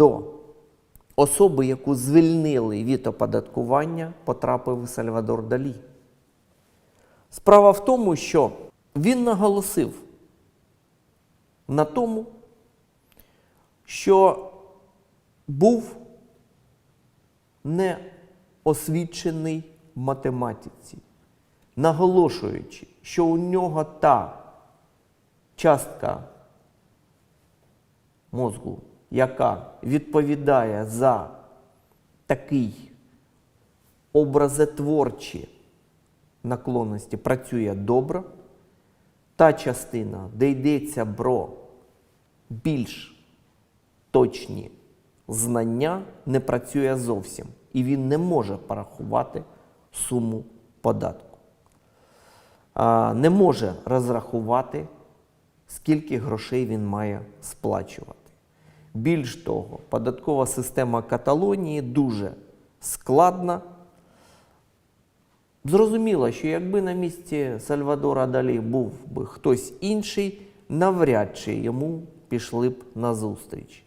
до особи, яку звільнили від оподаткування, потрапив Сальвадор Далі. Справа в тому, що він наголосив на тому, що був неосвічений в математиці, наголошуючи, що у нього та частка мозку, яка відповідає за такий образотворчі наклонності, працює добре. Та частина, де йдеться про більш точні знання, не працює зовсім. І він не може порахувати суму податку. Не може розрахувати, скільки грошей він має сплачувати. Більш того, податкова система Каталонії дуже складна. Зрозуміло, що якби на місці Сальвадора Далі був би хтось інший, навряд чи йому пішли б на зустріч.